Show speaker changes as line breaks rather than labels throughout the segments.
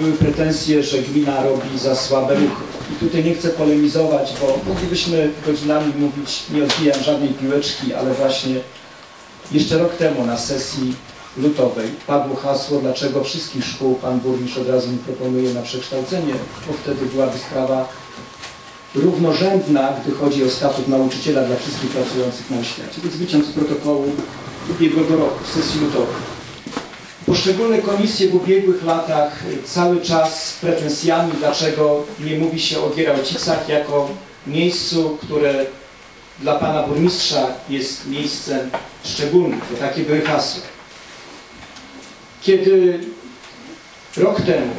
były pretensje, że gmina robi za słabe ruchy. I tutaj nie chcę polemizować, bo moglibyśmy godzinami mówić, nie odbijam żadnej piłeczki, ale właśnie jeszcze rok temu na sesji lutowej padło hasło, dlaczego wszystkich szkół pan burmistrz od razu mi proponuje na przekształcenie, bo wtedy byłaby sprawa równorzędna, gdy chodzi o statut nauczyciela dla wszystkich pracujących na oświacie. Więc wyciąg z protokołu ubiegłego roku, sesji lutowej. Poszczególne komisje w ubiegłych latach cały czas z pretensjami, dlaczego nie mówi się o Gierałcicach jako miejscu, które dla pana burmistrza jest miejscem szczególnym. To takie były hasła. Kiedy rok temu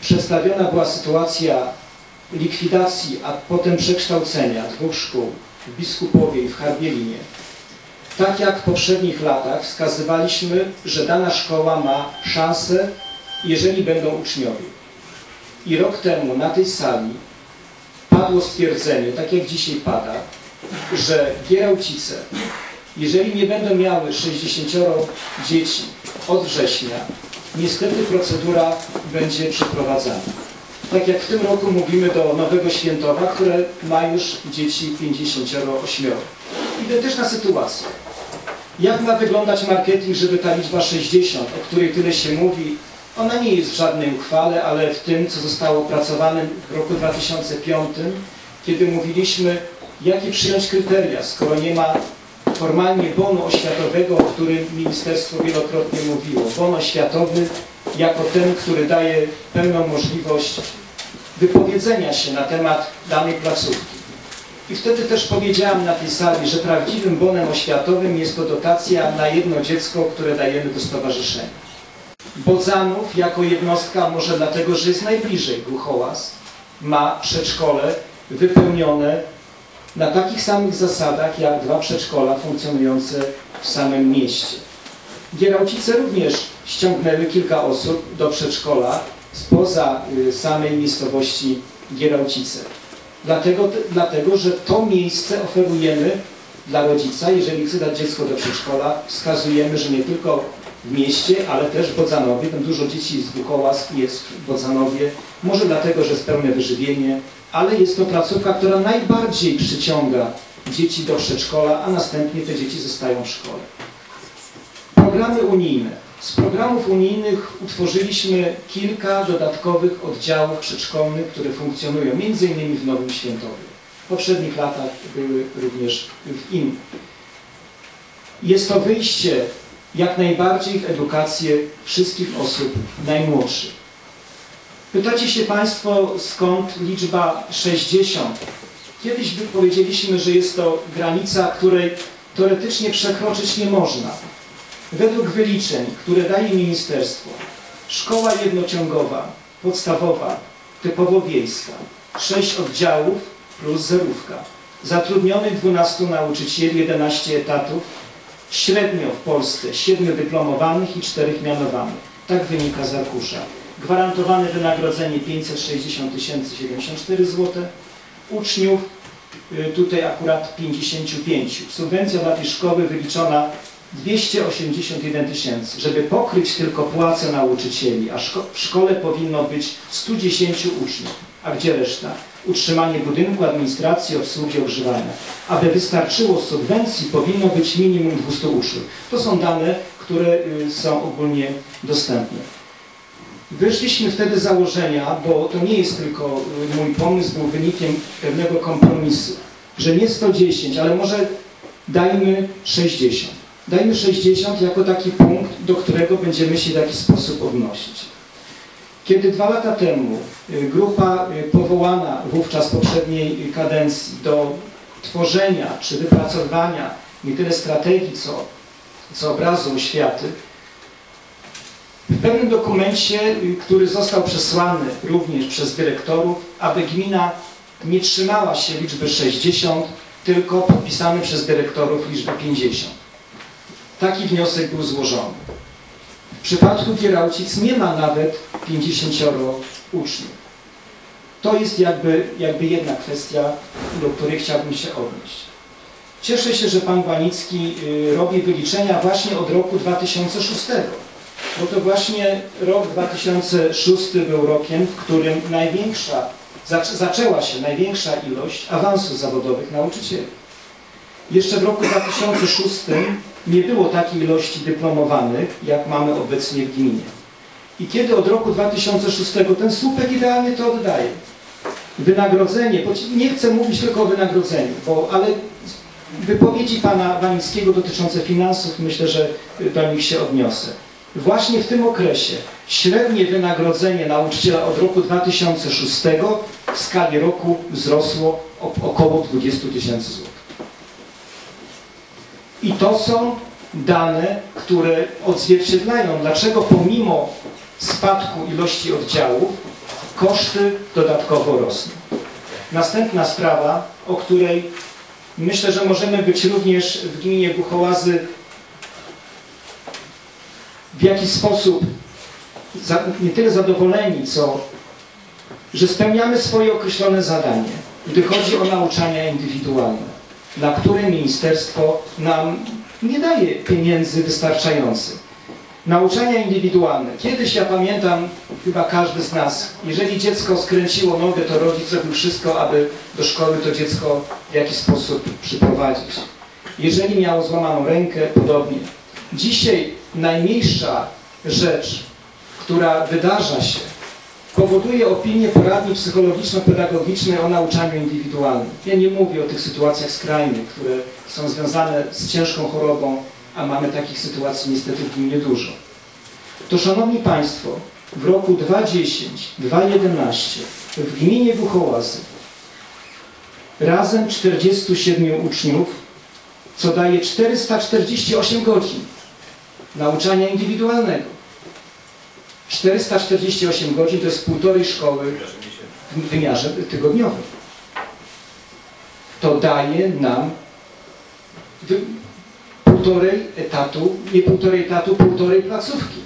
przedstawiona była sytuacja likwidacji, a potem przekształcenia dwóch szkół w Biskupowie i w Harbielinie, tak jak w poprzednich latach wskazywaliśmy, że dana szkoła ma szansę, jeżeli będą uczniowie. I rok temu na tej sali padło stwierdzenie, tak jak dzisiaj pada, że Gierałcice, jeżeli nie będą miały 60 dzieci od września, niestety procedura będzie przeprowadzana. Tak jak w tym roku mówimy do Nowego Świętowa, które ma już dzieci 58. Identyczna sytuacja. Jak ma wyglądać marketing, żeby ta liczba 60, o której tyle się mówi, ona nie jest w żadnej uchwale, ale w tym, co zostało opracowane w roku 2005, kiedy mówiliśmy, jakie przyjąć kryteria, skoro nie ma formalnie bonu oświatowego, o którym ministerstwo wielokrotnie mówiło. Bon oświatowy jako ten, który daje pełną możliwość wypowiedzenia się na temat danej placówki. I wtedy też powiedziałam na tej sali, że prawdziwym bonem oświatowym jest to dotacja na jedno dziecko, które dajemy do stowarzyszenia. Bodzanów jako jednostka, może dlatego, że jest najbliżej Głuchołaz, ma przedszkole wypełnione na takich samych zasadach, jak dwa przedszkola funkcjonujące w samym mieście. Gierałcice również ściągnęły kilka osób do przedszkola spoza y, samej miejscowości Gierałcice. Dlatego, dlatego, że to miejsce oferujemy dla rodzica, jeżeli chce dać dziecko do przedszkola, wskazujemy, że nie tylko w mieście, ale też w Bodzanowie. Tam dużo dzieci z Bukołas jest w Bodzanowie. Może dlatego, że jest pełne wyżywienie, ale jest to placówka, która najbardziej przyciąga dzieci do przedszkola, a następnie te dzieci zostają w szkole. Programy unijne. Z programów unijnych utworzyliśmy kilka dodatkowych oddziałów przedszkolnych, które funkcjonują m.in. w Nowym Świętowie. W poprzednich latach były również w innych. Jest to wyjście jak najbardziej w edukację wszystkich osób najmłodszych. Pytacie się Państwo, skąd liczba 60? Kiedyś powiedzieliśmy, że jest to granica, której teoretycznie przekroczyć nie można. Według wyliczeń, które daje ministerstwo, szkoła jednociągowa, podstawowa, typowo wiejska, 6 oddziałów plus zerówka, zatrudnionych 12 nauczycieli, 11 etatów, średnio w Polsce 7 dyplomowanych i 4 mianowanych. Tak wynika z arkusza. Gwarantowane wynagrodzenie 560 074 zł, uczniów y, tutaj akurat 55. Subwencja dla tej szkoły wyliczona 281 tysięcy, żeby pokryć tylko płace nauczycieli, a szko w szkole powinno być 110 uczniów. A gdzie reszta? Utrzymanie budynku, administracji, obsługi, ogrzewania. Aby wystarczyło subwencji, powinno być minimum 200 uczniów. To są dane, które y, są ogólnie dostępne. Wyszliśmy wtedy z założenia, bo to nie jest tylko y, mój pomysł, był wynikiem pewnego kompromisu, że nie 110, ale może dajmy 60. Dajmy 60 jako taki punkt, do którego będziemy się w jakiś sposób odnosić. Kiedy dwa lata temu y, grupa y, powołana wówczas poprzedniej kadencji do tworzenia czy wypracowania nie tyle strategii, co, co obrazu oświaty, w pewnym dokumencie, y, który został przesłany również przez dyrektorów, aby gmina nie trzymała się liczby 60, tylko podpisany przez dyrektorów liczbę 50. Taki wniosek był złożony. W przypadku Gierałcic nie ma nawet 50 uczniów. To jest jakby, jakby jedna kwestia, do której chciałbym się odnieść. Cieszę się, że Pan Banicki y, robi wyliczenia właśnie od roku 2006. bo to właśnie rok 2006 był rokiem, w którym największa, zaczęła się największa ilość awansów zawodowych nauczycieli. Jeszcze w roku 2006 nie było takiej ilości dyplomowanych, jak mamy obecnie w gminie. I kiedy od roku 2006 ten słupek idealnie to oddaje. Wynagrodzenie, nie chcę mówić tylko o wynagrodzeniu, bo, ale wypowiedzi pana Wanickiego dotyczące finansów, myślę, że do nich się odniosę. Właśnie w tym okresie średnie wynagrodzenie nauczyciela od roku 2006 w skali roku wzrosło o około 20 tysięcy złotych. I to są dane, które odzwierciedlają, dlaczego pomimo spadku ilości oddziałów koszty dodatkowo rosną. Następna sprawa, o której myślę, że możemy być również w gminie Buchołazy w jakiś sposób nie tyle zadowoleni, co że spełniamy swoje określone zadanie, gdy chodzi o nauczania indywidualne, na które ministerstwo nam nie daje pieniędzy wystarczających. Nauczania indywidualne. Kiedyś ja pamiętam, chyba każdy z nas, jeżeli dziecko skręciło nogę, to rodzic zrobił wszystko, aby do szkoły to dziecko w jakiś sposób przyprowadzić. Jeżeli miało złamaną rękę, podobnie. Dzisiaj najmniejsza rzecz, która wydarza się, powoduje opinie poradni psychologiczno-pedagogiczne o nauczaniu indywidualnym. Ja nie mówię o tych sytuacjach skrajnych, które są związane z ciężką chorobą, a mamy takich sytuacji niestety w gminie dużo. To Szanowni Państwo, w roku 2010, 2011 w gminie Buchołazy razem 47 uczniów, co daje 448 godzin nauczania indywidualnego. 448 godzin to jest półtorej szkoły w wymiarze tygodniowym. To daje nam półtorej etatu, nie półtorej etatu, półtorej placówki.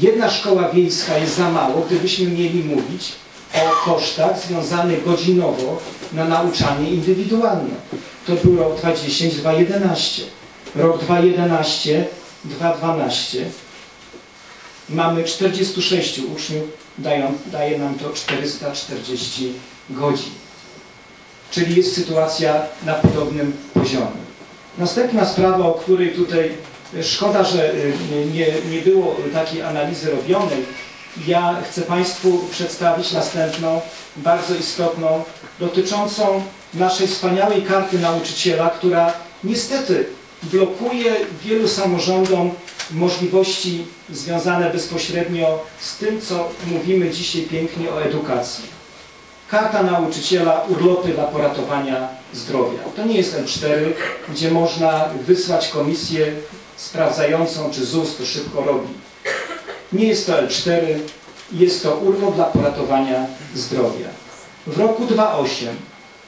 Jedna szkoła wiejska jest za mało, gdybyśmy mieli mówić o kosztach związanych godzinowo na nauczanie indywidualne. To był rok 2010-2011. Rok 2011, 2012 mamy 46 uczniów, dają, daje nam to 440 godzin. Czyli jest sytuacja na podobnym poziomie. Następna sprawa, o której tutaj szkoda, że y, nie, nie było takiej analizy robionej. Ja chcę Państwu przedstawić następną, bardzo istotną, dotyczącą naszej wspaniałej karty nauczyciela, która niestety blokuje wielu samorządom możliwości związane bezpośrednio z tym, co mówimy dzisiaj pięknie o edukacji. Karta nauczyciela, urlopy dla poratowania zdrowia. To nie jest L4, gdzie można wysłać komisję sprawdzającą, czy ZUS to szybko robi. Nie jest to L4, jest to urlop dla poratowania zdrowia. W roku 2008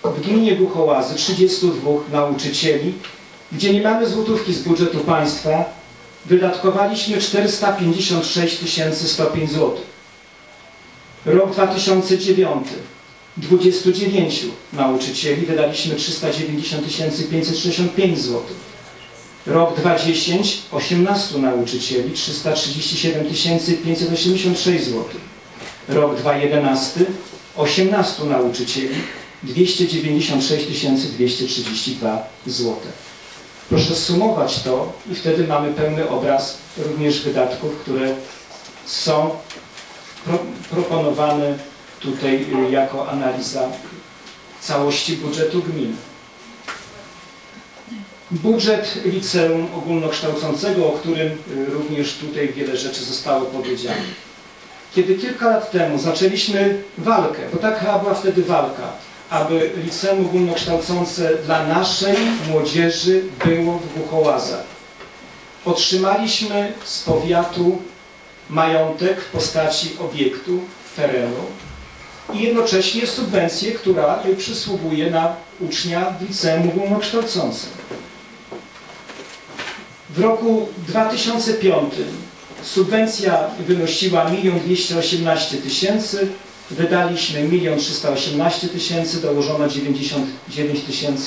w gminie Buchołazy 32 nauczycieli, gdzie nie mamy złotówki z budżetu państwa, wydatkowaliśmy 456 105 zł. Rok 2009 29 nauczycieli wydaliśmy 390 565 zł. Rok 2010 18 nauczycieli 337 586 zł. Rok 2011 18 nauczycieli 296 232 zł. Proszę sumować to i wtedy mamy pełny obraz również wydatków, które są pro, proponowane tutaj y, jako analiza całości budżetu gminy. Budżet liceum ogólnokształcącego, o którym y, również tutaj wiele rzeczy zostało powiedziane. Kiedy kilka lat temu zaczęliśmy walkę, bo taka była wtedy walka, aby liceum ogólnokształcące dla naszej młodzieży było w Buchołazach. Otrzymaliśmy z powiatu majątek w postaci obiektu, terenu i jednocześnie subwencję, która przysługuje na ucznia w liceum ogólnokształcącym. W roku 2005 subwencja wynosiła 1 218 tysięcy, wydaliśmy 1 318 tysięcy, dołożono 99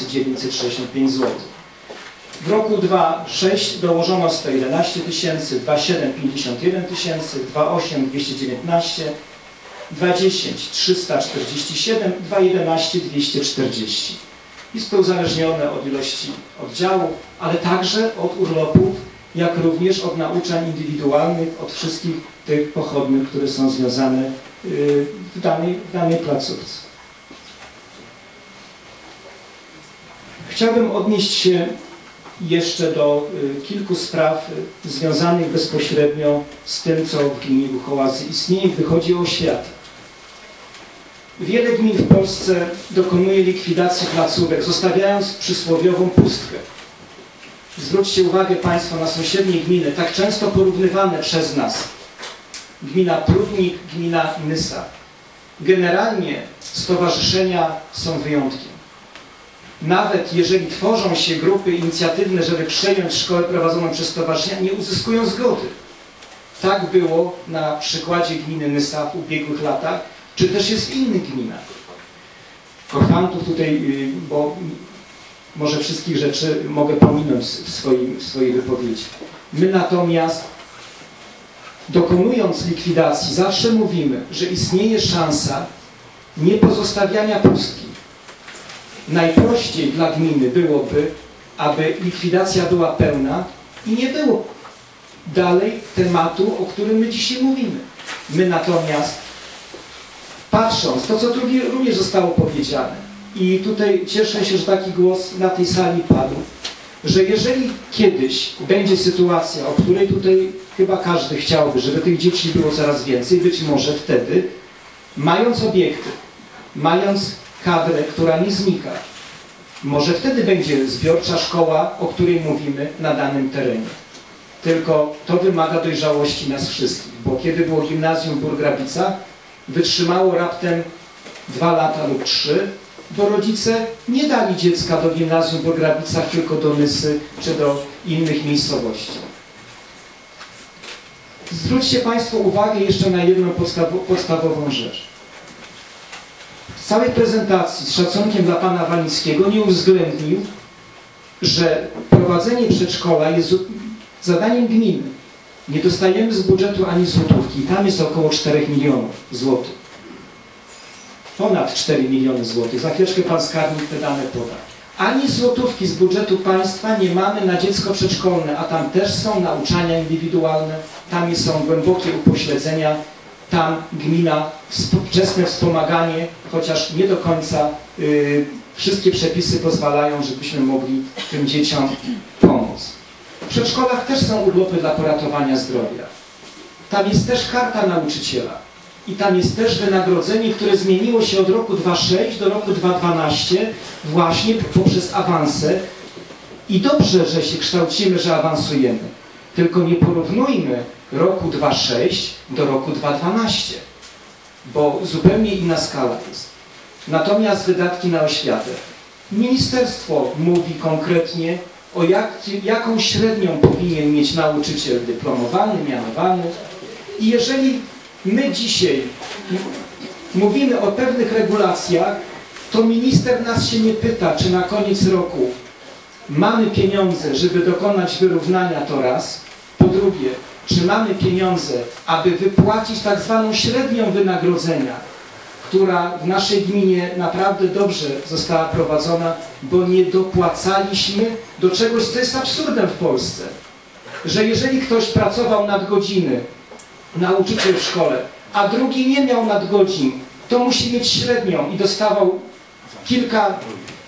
965 zł. W roku 2,6 dołożono 111 tysięcy, 2,7 51 tysięcy, 2,8 219, 2,10 347, 2,11 240. Jest to uzależnione od ilości oddziałów, ale także od urlopów, jak również od nauczań indywidualnych, od wszystkich tych pochodnych, które są związane y, w danej, w danej placówce. Chciałbym odnieść się jeszcze do y, kilku spraw y, związanych bezpośrednio z tym, co w gminie Buchołazy istnieje, wychodzi o oświatę. Wiele gmin w Polsce dokonuje likwidacji placówek, zostawiając przysłowiową pustkę. Zwróćcie uwagę Państwo na sąsiednie gminy, tak często porównywane przez nas. Gmina Prudnik, gmina Nysa. Generalnie stowarzyszenia są wyjątkiem. Nawet jeżeli tworzą się grupy inicjatywne, żeby przejąć szkołę prowadzoną przez stowarzyszenia, nie uzyskują zgody. Tak było na przykładzie gminy Nysa w ubiegłych latach, czy też jest w innych gminach. Korfantów tutaj, y, bo może wszystkich rzeczy mogę pominąć w, swoim, w swojej wypowiedzi. My natomiast dokonując likwidacji zawsze mówimy, że istnieje szansa nie pozostawiania pustki. Najprościej dla gminy byłoby, aby likwidacja była pełna i nie było dalej tematu, o którym my dzisiaj mówimy. My natomiast patrząc, to co również zostało powiedziane, i tutaj cieszę się, że taki głos na tej sali padł, że jeżeli kiedyś będzie sytuacja, o której tutaj chyba każdy chciałby, żeby tych dzieci było coraz więcej, być może wtedy, mając obiekty, mając kadrę, która nie znika, może wtedy będzie zbiorcza szkoła, o której mówimy na danym terenie. Tylko to wymaga dojrzałości nas wszystkich, bo kiedy było gimnazjum Burgrabica, wytrzymało raptem dwa lata lub trzy, bo rodzice nie dali dziecka do gimnazjum w Grabicach, tylko do Nysy czy do innych miejscowości. Zwróćcie Państwo uwagę jeszcze na jedną podstawową rzecz. W całej prezentacji z szacunkiem dla Pana Walickiego nie uwzględnił, że prowadzenie przedszkola jest zadaniem gminy. Nie dostajemy z budżetu ani złotówki. Tam jest około 4 milionów złotych ponad 4 miliony złotych. Za chwileczkę Pan Skarbnik te dane poda. Ani złotówki z budżetu państwa nie mamy na dziecko przedszkolne, a tam też są nauczania indywidualne, tam są głębokie upośledzenia, tam gmina, wczesne wspomaganie, chociaż nie do końca y, wszystkie przepisy pozwalają, żebyśmy mogli tym dzieciom pomóc. W przedszkolach też są urlopy dla poratowania zdrowia. Tam jest też karta nauczyciela i tam jest też wynagrodzenie, które zmieniło się od roku 2006 do roku 2012 właśnie poprzez awanse. I dobrze, że się kształcimy, że awansujemy. Tylko nie porównujmy roku 2006 do roku 2012, bo zupełnie inna skala jest. Natomiast wydatki na oświatę. Ministerstwo mówi konkretnie o jak, jaką średnią powinien mieć nauczyciel dyplomowany, mianowany. I jeżeli my dzisiaj mówimy o pewnych regulacjach, to minister nas się nie pyta, czy na koniec roku mamy pieniądze, żeby dokonać wyrównania to raz. Po drugie, czy mamy pieniądze, aby wypłacić tak zwaną średnią wynagrodzenia, która w naszej gminie naprawdę dobrze została prowadzona, bo nie dopłacaliśmy do czegoś, co jest absurdem w Polsce. Że jeżeli ktoś pracował nad godziny nauczyciel w szkole, a drugi nie miał nadgodzin, to musi mieć średnią i dostawał kilka,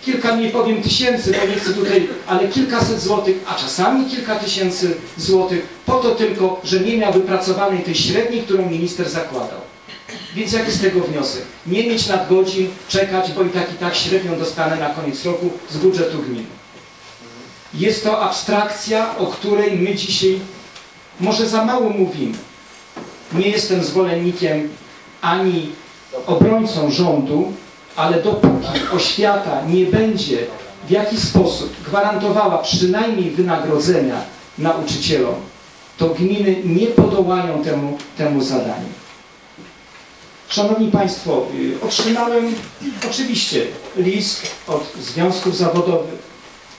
kilka nie powiem tysięcy, bo nie chcę tutaj, ale kilkaset złotych, a czasami kilka tysięcy złotych, po to tylko, że nie miał wypracowanej tej średniej, którą minister zakładał. Więc jaki z tego wniosek? Nie mieć nadgodzin, czekać, bo i tak i tak średnią dostanę na koniec roku z budżetu gminy. Jest to abstrakcja, o której my dzisiaj może za mało mówimy nie jestem zwolennikiem ani obrońcą rządu, ale dopóki oświata nie będzie w jakiś sposób gwarantowała przynajmniej wynagrodzenia nauczycielom, to gminy nie podołają temu, temu zadaniu. Szanowni Państwo, y, otrzymałem oczywiście list od związków zawodowych,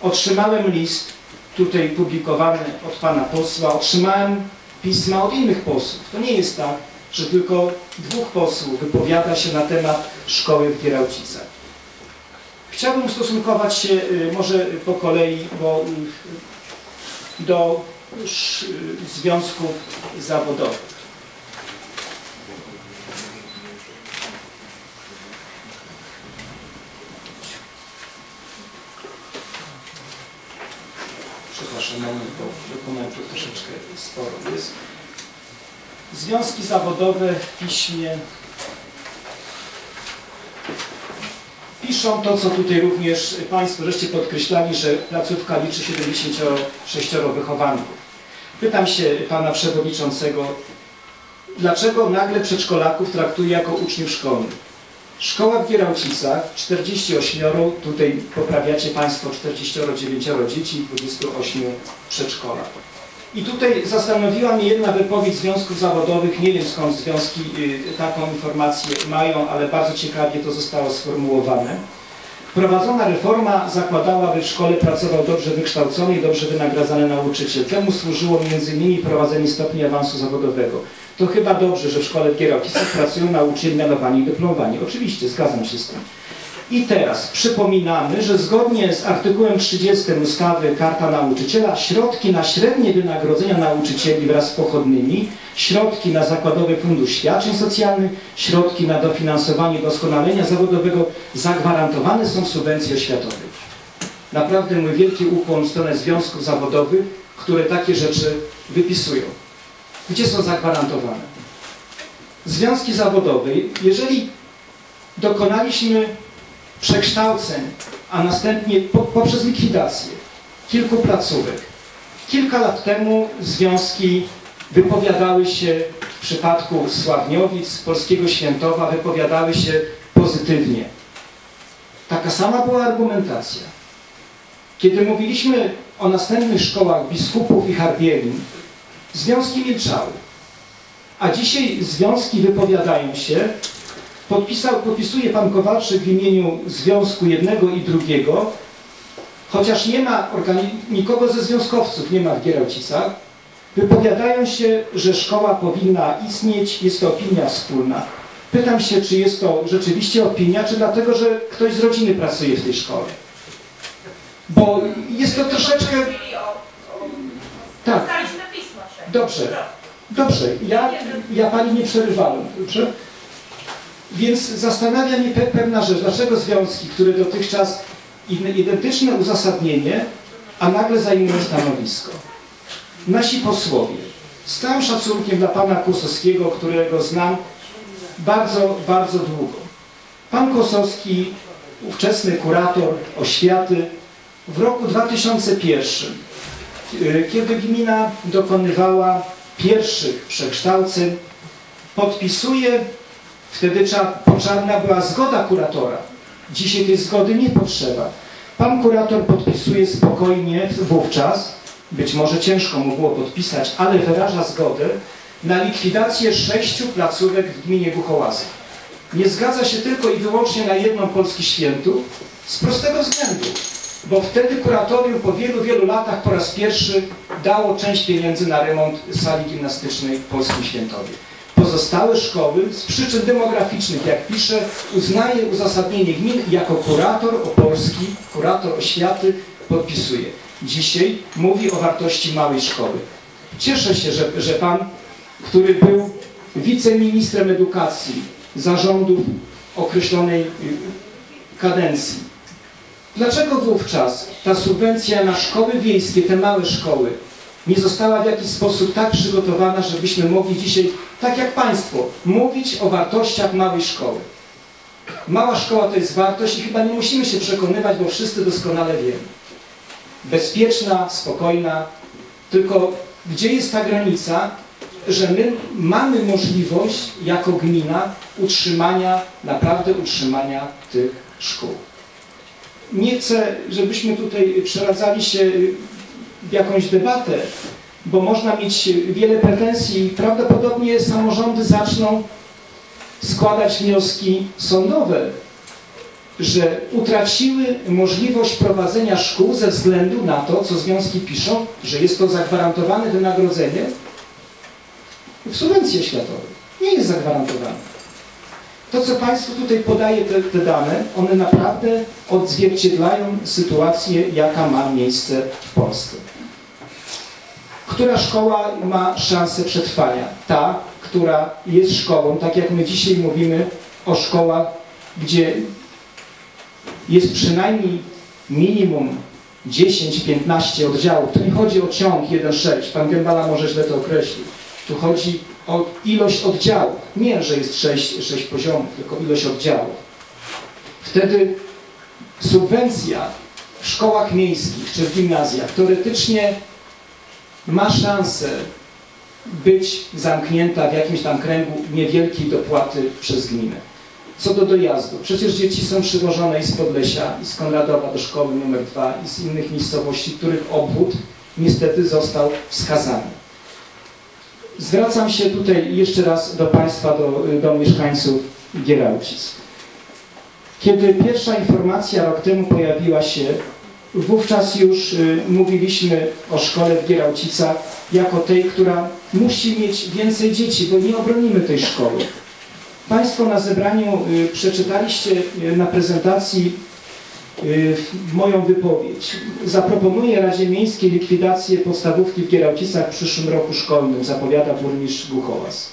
otrzymałem list tutaj publikowane od pana posła, otrzymałem pisma od innych posłów. To nie jest tak, że tylko dwóch posłów wypowiada się na temat szkoły w Gierałcicach. Chciałbym ustosunkować się y, może po kolei bo, y, do y, związków zawodowych. Moment, bo dokumentów troszeczkę sporo jest. Związki zawodowe w piśmie piszą to, co tutaj również Państwo żeście podkreślali, że placówka liczy 76 wychowanków. Pytam się Pana Przewodniczącego, dlaczego nagle przedszkolaków traktuje jako uczniów szkolnych? Szkoła w Gierałcicach, 48, tutaj poprawiacie Państwo 49 dzieci, 28 przedszkola. I tutaj zastanowiła mnie jedna wypowiedź związków zawodowych, nie wiem skąd związki y, taką informację mają, ale bardzo ciekawie to zostało sformułowane. Prowadzona reforma zakładała, by w szkole pracował dobrze wykształcony i dobrze wynagradzany nauczyciel. Temu służyło m.in. prowadzenie stopni awansu zawodowego. To chyba dobrze, że w szkole w Gierałcicach pracują nauczyciele mianowani i dyplomowani. Oczywiście, zgadzam się z tym. I teraz przypominamy, że zgodnie z artykułem 30 ustawy Karta Nauczyciela środki na średnie wynagrodzenia nauczycieli wraz z pochodnymi, środki na Zakładowy Fundusz Świadczeń Socjalnych, środki na dofinansowanie doskonalenia zawodowego zagwarantowane są w subwencji. Naprawdę mój wielki ukłon w stronę związków zawodowych, które takie rzeczy wypisują. Gdzie są zagwarantowane? Związki zawodowe, jeżeli dokonaliśmy przekształceń, a następnie po, poprzez likwidację kilku placówek. Kilka lat temu związki wypowiadały się w przypadku Sławniowic, Polskiego Świętowa, wypowiadały się pozytywnie. Taka sama była argumentacja. Kiedy mówiliśmy o następnych szkołach biskupów i harbielin, związki milczały. A dzisiaj związki wypowiadają się Podpisał, podpisuje pan Kowalczyk w imieniu związku jednego i drugiego, chociaż nie ma nikogo ze związkowców, nie ma w Gierałcicach, wypowiadają się, że szkoła powinna istnieć, jest to opinia wspólna. Pytam się, czy jest to rzeczywiście opinia, czy dlatego, że ktoś z rodziny pracuje w tej szkole. Bo jest to troszeczkę... Tak, Dobrze. dobrze, ja, ja pani nie przerywałem, dobrze? Więc zastanawia mnie pe pewna rzecz, dlaczego związki, które dotychczas identyczne uzasadnienie, a nagle zajmują stanowisko. Nasi posłowie, z całym szacunkiem dla pana Kłosowskiego, którego znam bardzo, bardzo długo. Pan Kłosowski, ówczesny kurator oświaty, w roku 2001, y, kiedy gmina dokonywała pierwszych przekształceń, podpisuje Wtedy potrzebna była zgoda kuratora. Dzisiaj tej zgody nie potrzeba. Pan kurator podpisuje spokojnie wówczas, być może ciężko mu było podpisać, ale wyraża zgodę na likwidację sześciu placówek w gminie Głuchołazów. Nie zgadza się tylko i wyłącznie na jedną Polski Świętu z prostego względu, bo wtedy kuratorium po wielu, wielu latach po raz pierwszy dało część pieniędzy na remont sali gimnastycznej w Polskim Świętowie pozostałe szkoły z przyczyn demograficznych, jak pisze, uznaje uzasadnienie gmin jako kurator opolski, kurator oświaty podpisuje. Dzisiaj mówi o wartości małej szkoły. Cieszę się, że, że Pan, który był wiceministrem edukacji zarządów określonej y, kadencji, dlaczego wówczas ta subwencja na szkoły wiejskie, te małe szkoły, nie została w jakiś sposób tak przygotowana, żebyśmy mogli dzisiaj, tak jak Państwo, mówić o wartościach małej szkoły. Mała szkoła to jest wartość i chyba nie musimy się przekonywać, bo wszyscy doskonale wiemy. Bezpieczna, spokojna, tylko gdzie jest ta granica, że my mamy możliwość jako gmina utrzymania, naprawdę utrzymania tych szkół. Nie chcę, żebyśmy tutaj przeradzali się w jakąś debatę, bo można mieć wiele pretensji i prawdopodobnie samorządy zaczną składać wnioski sądowe że utraciły możliwość prowadzenia szkół ze względu na to, co związki piszą, że jest to zagwarantowane wynagrodzenie w subwencji oświatowej. Nie jest zagwarantowane. To, co Państwu tutaj podaje te, te dane, one naprawdę odzwierciedlają sytuację, jaka ma miejsce w Polsce. Która szkoła ma szansę przetrwania? Ta, która jest szkołą, tak jak my dzisiaj mówimy o szkołach, gdzie jest przynajmniej minimum 10-15 oddziałów. To nie chodzi o ciąg 1-6. Pan Gębala może źle to określił. Tu chodzi ilość oddziałów. Nie, że jest 6, 6 poziomów, tylko ilość oddziałów. Wtedy subwencja w szkołach miejskich czy w gimnazjach teoretycznie ma szansę być zamknięta w jakimś tam kręgu niewielkiej dopłaty przez gminę. Co do dojazdu, przecież dzieci są przywożone i z Podlesia, i z Konradowa do szkoły numer 2, i z innych miejscowości, których obwód niestety został wskazany. Zwracam się tutaj jeszcze raz do Państwa, do, do mieszkańców Gierałcic. Kiedy pierwsza informacja rok temu pojawiła się, wówczas już y, mówiliśmy o szkole w Gierałcicach jako tej, która musi mieć więcej dzieci, bo nie obronimy tej szkoły. Państwo na zebraniu y, przeczytaliście y, na prezentacji moją wypowiedź. Zaproponuję Radzie Miejskiej likwidację podstawówki w Gierałcicach w przyszłym roku szkolnym, zapowiada burmistrz Głuchołaz.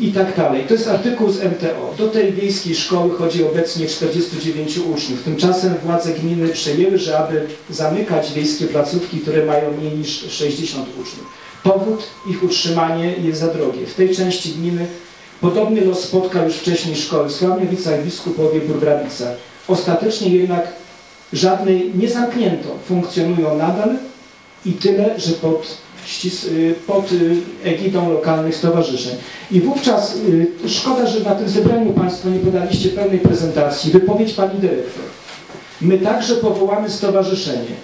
I tak dalej. To jest artykuł z MTO. Do tej wiejskiej szkoły chodzi obecnie 49 uczniów. Tymczasem władze gminy przejęły, że aby zamykać wiejskie placówki, które mają mniej niż 60 uczniów. Powód ich utrzymanie jest za drogie. W tej części gminy podobny los spotkał już wcześniej szkoły w Sławniowicach, Biskupowie, Burbrawicach. Ostatecznie jednak żadnej nie zamknięto. Funkcjonują nadal i tyle, że pod, pod egidą lokalnych stowarzyszeń. I wówczas szkoda, że na tym zebraniu Państwo nie podaliście pełnej prezentacji. Wypowiedź Pani Dyrektor. My także powołamy stowarzyszenie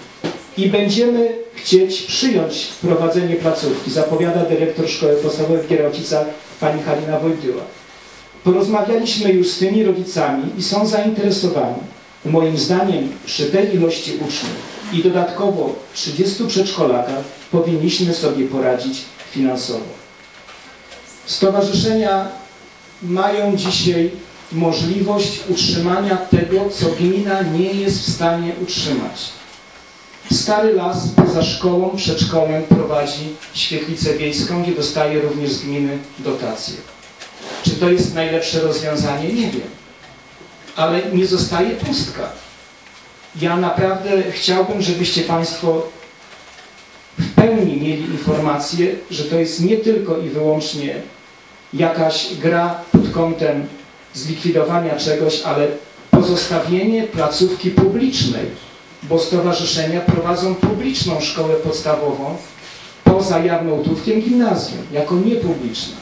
i będziemy chcieć przyjąć prowadzenie placówki, zapowiada dyrektor Szkoły Podstawowej w Gierałcicach pani Halina Wojtyła. Porozmawialiśmy już z tymi rodzicami i są zainteresowani. Moim zdaniem przy tej ilości uczniów i dodatkowo 30 przedszkolakach powinniśmy sobie poradzić finansowo. Stowarzyszenia mają dzisiaj możliwość utrzymania tego, co gmina nie jest w stanie utrzymać. Stary Las poza szkołą, przedszkolem prowadzi świetlicę wiejską, gdzie dostaje również z gminy dotacje. Czy to jest najlepsze rozwiązanie? Nie wiem. Ale nie zostaje pustka. Ja naprawdę chciałbym, żebyście Państwo w pełni mieli informację, że to jest nie tylko i wyłącznie jakaś gra pod kątem zlikwidowania czegoś, ale pozostawienie placówki publicznej, bo stowarzyszenia prowadzą publiczną szkołę podstawową poza Jarnołtówkiem gimnazjum, jako niepubliczna.